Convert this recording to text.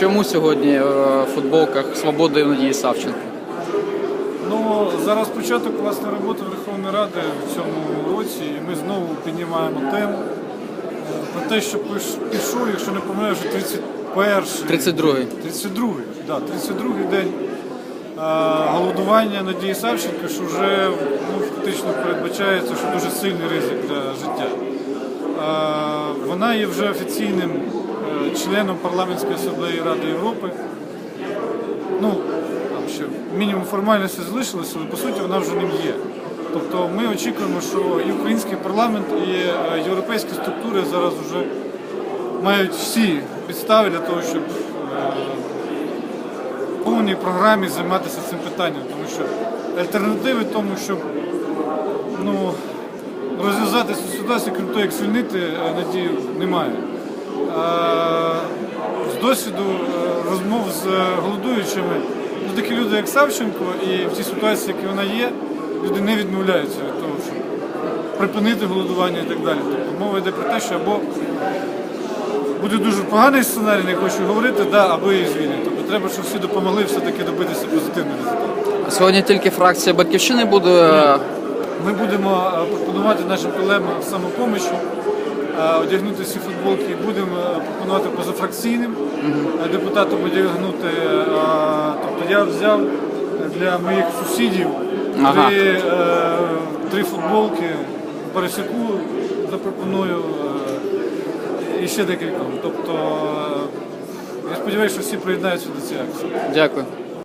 чому сьогодні е, в футболках Свободи і Надії Савченко? Ну, зараз початок власне роботи Верховної Ради в цьому році, і ми знову піднімаємо тему про те, що пішов, якщо не помиляю, вже 31 32-й. 32-й, да, 32-й день е, голодування Надії Савченко, що вже ну, фактично передбачається, що дуже сильний ризик для життя. Е, Вона є вже офіційним членом парламентської асамблеї Ради Європи. Ну, там ще мінімум формальності залишилося, але по суті вона вже ним є. Тобто ми очікуємо, що і український парламент, і е, європейські структури зараз вже мають всі підстави для того, щоб е, в повній програмі займатися цим питанням, тому що альтернативи тому, щоб ну, розв'язати цю ситуацію, крім того, як звільнити е, надію, немає. З досвіду е, розмов з е, голодуючими, ну, такі люди, як Савченко, і в цій ситуації, які вона є, люди не відмовляються від того, щоб припинити голодування і так далі. Тобто мова йде про те, що або буде дуже поганий сценарій, не хочу говорити, да, або її звільнять. Тобто треба, щоб всі допомогли все-таки добитися позитивного результату. А Сьогодні тільки фракція Батьківщини буде. Ми будемо е, пропонувати нашим колегам самопомочі е, одягнути ці футболки і будемо е, пропонувати позафракційним е, депутатам одягнути. е, Тобто я взяв для моїх сусідів Ага. три, е, три футболки Борисяку запропоную е, і ще декільком. Тобто е, я сподіваюся, що всі приєднаються до цієї акції. Дякую.